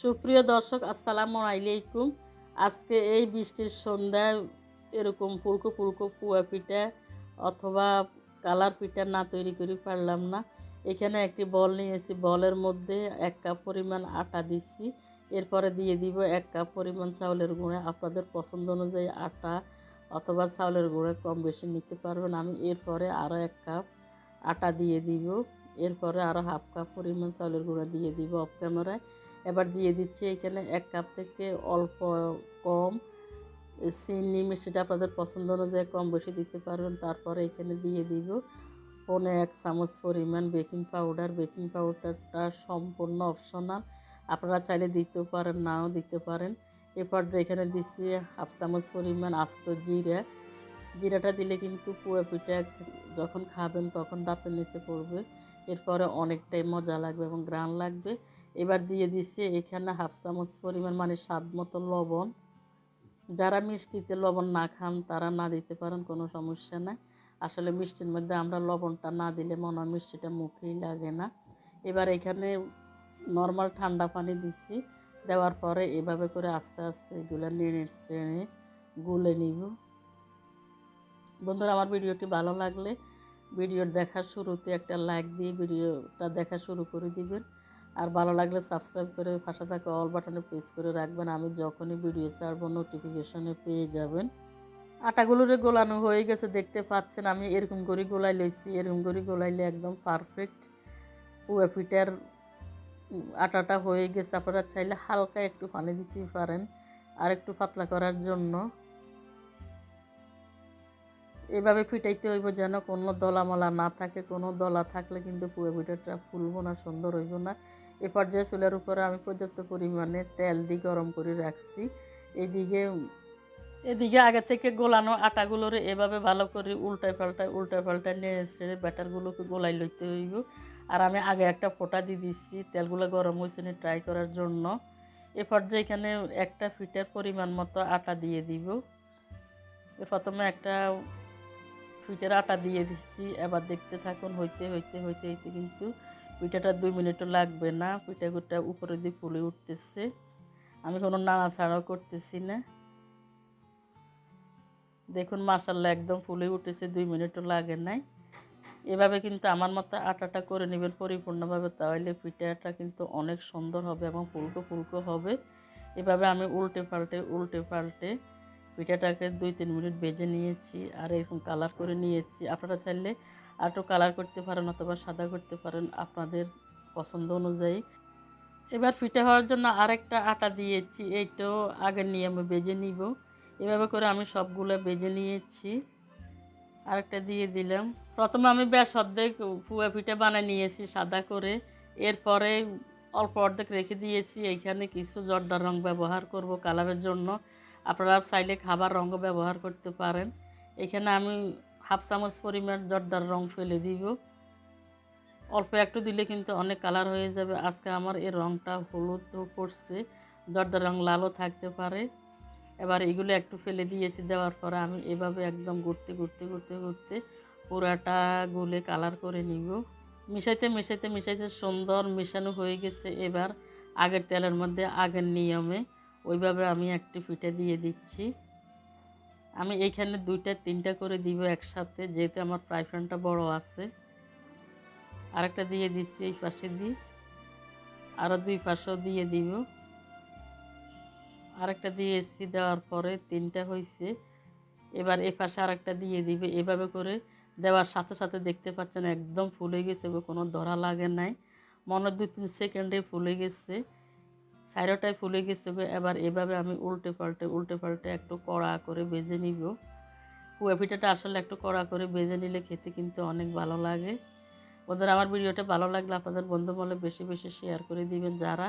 সুপ্রিয় দর্শক, আসসালামু আলাইকুম। আজকে এই বৃষ্টির সন্ধ্যায় এরকম ফুলকো ফুলকো পুয়া পিঠা অথবা কালার পিঠা না তৈরি করে পারলাম না। এখানে একটি বল নিয়েছি। বলের মধ্যে এক কাপ পরিমাণ আটা দিচ্ছি। এরপরে দিয়ে দিব এক কাপ পরিমাণ চাউলের গুঁড়া। আপনাদের পছন্দ অনুযায়ী আটা অথবা চাউলের গুঁড়া কম বেশি নিতে পারবেন। আমি এরপরে আরও এক কাপ আটা দিয়ে দিব। এরপরে আরও হাফ কাপ পরিমাণ চাউলের গুঁড়া দিয়ে দিব অফ ক্যামেরায় এবার দিয়ে দিচ্ছি এখানে এক কাপ থেকে অল্প কম চিনি, মিষ্টিটা আপনাদের পছন্দ অনুযায়ী কম বেশি দিতে পারবেন। তারপরে এখানে দিয়ে দিব পনে এক চামচ পরিমাণ বেকিং পাউডার বেকিং পাউডারটা সম্পূর্ণ অপশনাল আপনারা চাইলে দিতেও পারেন, নাও দিতে পারেন। এরপর যে এখানে দিচ্ছি হাফ চামচ পরিমাণ আস্ত জিরা। জিরাটা দিলে কিন্তু পুয়া পিঠা যখন খাবেন তখন দাঁতের নিচে পড়বে। এরপরে অনেকটাই মজা লাগবে এবং গ্রান লাগবে। এবার দিয়ে দিচ্ছি এখানে হাফ চামচ পরিমাণ মানে স্বাদ মতো লবণ। যারা মিষ্টিতে লবণ না খান তারা না দিতে পারেন, কোনো সমস্যা নাই। আসলে মিষ্টির মধ্যে আমরা লবণটা না দিলে মনে হয় মিষ্টিটা মুখেই লাগে না। এবার এখানে নর্মাল ঠান্ডা পানি দিচ্ছি। দেওয়ার পরে এভাবে করে আস্তে আস্তে এগুলো নেড়ে চেড়ে গুলে নিব। বন্ধুরা, আমার ভিডিওটি ভালো লাগলে ভিডিওর দেখার শুরুতে একটা লাইক দিয়ে ভিডিওটা দেখা শুরু করে দিবেন। আর ভালো লাগলে সাবস্ক্রাইব করে পাশে থাকা অল বাটনে প্রেস করে রাখবেন। আমি যখনই ভিডিও ছাড়বো নোটিফিকেশনে পেয়ে যাবেন। আটাগুলোরে গোলানো হয়ে গেছে, দেখতে পাচ্ছেন, আমি এরকম করে গোলাই লইছি। এরকম করে গোলাইলে একদম পারফেক্ট পুয়া পিঠার আটাটা হয়ে গেছে। আপনারা চাইলে হালকা একটু পানি দিতে পারেন। আর একটু পাতলা করার জন্য এভাবে ফিটাইতে হইব যেন কোনো দলামলা না থাকে, কোনো দলা থাকলে কিন্তু পুরো পিঠাটা ফুলবো না, সুন্দর হইব না। এ পর্যায়ে চুলের উপরে আমি পর্যাপ্ত পরিমাণে তেল দিয়ে গরম করে রাখছি। এদিকে এদিকে আগে থেকে গোলানো আটাগুলোরে এভাবে ভালো করে উল্টায় পাল্টায় উল্টায় পাল্টায় নেড়ে ছেড়ে ব্যাটারগুলোকে গোলাই লইতে হইব। আর আমি আগে একটা ফোঁটা দিয়ে দিচ্ছি, তেলগুলো গরম হয়েছে নি ট্রাই করার জন্য। এ পর্যায়ে এখানে একটা ফিটের পরিমাণ মতো আটা দিয়ে দিব। প্রথমে একটা পিঠার আটা দিয়ে দিচ্ছি। এবার দেখতে থাকুন, হইতে হইতে হইতে হইতে কিন্তু পিঠাটা দুই মিনিটও লাগবে না। পিঠাগুটা উপরে দিয়ে ফুলে উঠতেছে। আমি কোনো নাড়াছাড়াও করতেছি না। দেখুন মাসাল্লা একদম ফুলে উঠেছে, দুই মিনিটও লাগে নাই। এভাবে কিন্তু আমার মতো আটাটা করে নেবেন পরিপূর্ণভাবে, তাহলে পিঠাটা কিন্তু অনেক সুন্দর হবে এবং ফুলকো ফুলকো হবে। এভাবে আমি উল্টে পাল্টে উল্টে পাল্টে পিঠাটাকে দুই, তিন মিনিট বেজে নিয়েছি আর এরকম কালার করে নিয়েছি। আপনারা চাইলে আরও কালার করতে পারেন অথবা সাদা করতে পারেন আপনাদের পছন্দ অনুযায়ী। এবার পিঠা হওয়ার জন্য আরেকটা আটা দিয়েছি এইটাও আগের নিয়মে বেজে নিব। এভাবে করে আমি সবগুলো বেজে নিয়েছি। আরেকটা দিয়ে দিলাম। প্রথমে আমি বেশ অর্ধেক পুয়া পিঠা বানিয়ে নিয়েছি সাদা করে। এরপরে অল্প অর্ধেক রেখে দিয়েছি। এইখানে কিছু জর্দার রং ব্যবহার করব কালারের জন্য। আপনারা চাইলে খাবার রঙও ব্যবহার করতে পারেন। এখানে আমি হাফ চামচ পরিমাণ জর্দার রং ফেলে দিব। অল্প একটু দিলে কিন্তু অনেক কালার হয়ে যাবে। আজকে আমার এই রঙটা হলুদ পড়ছে। জর্দার রং লালও থাকতে পারে। এবার এগুলো একটু ফেলে দিয়েছি, দেওয়ার পরে আমি এভাবে একদম ঘুরতে ঘুরতে ঘুরতে ঘুরতে পুরাটা গুলে কালার করে নিব। মিশাইতে মিশাইতে মিশাইতে সুন্দর মিশানো হয়ে গেছে। এবার আগের তেলের মধ্যে আগের নিয়মে ওইভাবে আমি একটি পিঠে দিয়ে দিচ্ছি। আমি এইখানে দুইটা, তিনটা করে দিব একসাথে, যেহেতু আমার ফ্রাই প্যানটা বড় আছে। আরেকটা দিয়ে দিচ্ছি এই পাশে দিই আরও দুই পাশেও দিয়ে দিব। আরেকটা দিয়ে এসছি দেওয়ার পরে তিনটা হয়েছে এবার এ পাশে আরেকটা দিয়ে দিবে। এভাবে করে দেওয়ার সাথে সাথে দেখতে পাচ্ছেন একদম ফুলে গেছে কোনো ধরা লাগে নাই। মনে দুই, তিন সেকেন্ডে ফুলে গেছে। সাইডটাই ফুলে গেছে এবার এভাবে আমি উল্টে পাল্টে উল্টে পাল্টে একটু কড়া করে বেজে নিব। পুয়া পিঠাটা আসলে একটু কড়া করে বেজে নিলে খেতে কিন্তু অনেক ভালো লাগে। ওদের আমার ভিডিওটা ভালো লাগলে আপনাদের বন্ধু বলে বেশি বেশি শেয়ার করে দিবেন। যারা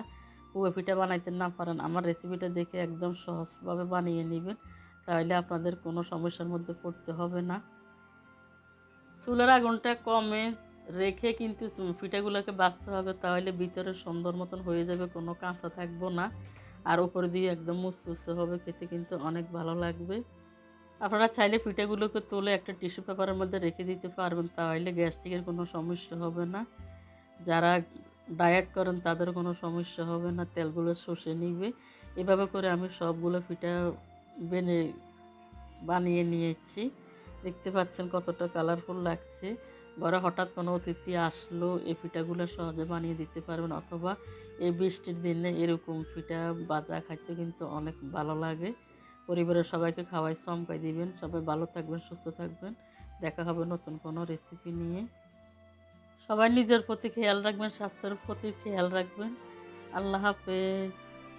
পুয়া পিঠা বানাইতে না পারেন, আমার রেসিপিটা দেখে একদম সহজভাবে বানিয়ে নেবেন, তাহলে আপনাদের কোনো সমস্যার মধ্যে পড়তে হবে না। চুলের আগুনটা কমে রেখে কিন্তু পিঠাগুলোকে বাঁচতে হবে, তাহলে ভিতরে সুন্দর মতন হয়ে যাবে, কোনো কাঁচা থাকব না। আর উপরে দিয়ে একদম মুসমুসে হবে, খেতে কিন্তু অনেক ভালো লাগবে। আপনারা চাইলে পিঠাগুলোকে তুলে একটা টিস্যু পেপারের মধ্যে রেখে দিতে পারবেন, তাহলে গ্যাস্ট্রিকের কোনো সমস্যা হবে না। যারা ডায়েট করেন, তাদের কোনো সমস্যা হবে না, তেলগুলো শুষে নিবে। এভাবে করে আমি সবগুলো পিঠা বেনে, বানিয়ে নিয়েছি। দেখতে পাচ্ছেন কতটা কালারফুল লাগছে। ঘরে হঠাৎ কোনো অতিথি আসলো, এই পিঠাগুলো সহজে বানিয়ে দিতে পারবেন অথবা এই বৃষ্টির দিনে এরকম পিঠা বাজা খাইতে কিন্তু অনেক ভালো লাগে। পরিবারের সবাইকে খাওয়াই চমকাই দিবেন। সবাই ভালো থাকবেন, সুস্থ থাকবেন। দেখা হবে নতুন কোনো রেসিপি নিয়ে। সবাই নিজের প্রতি খেয়াল রাখবেন, স্বাস্থ্যের প্রতি খেয়াল রাখবেন। আল্লাহ হাফেজ।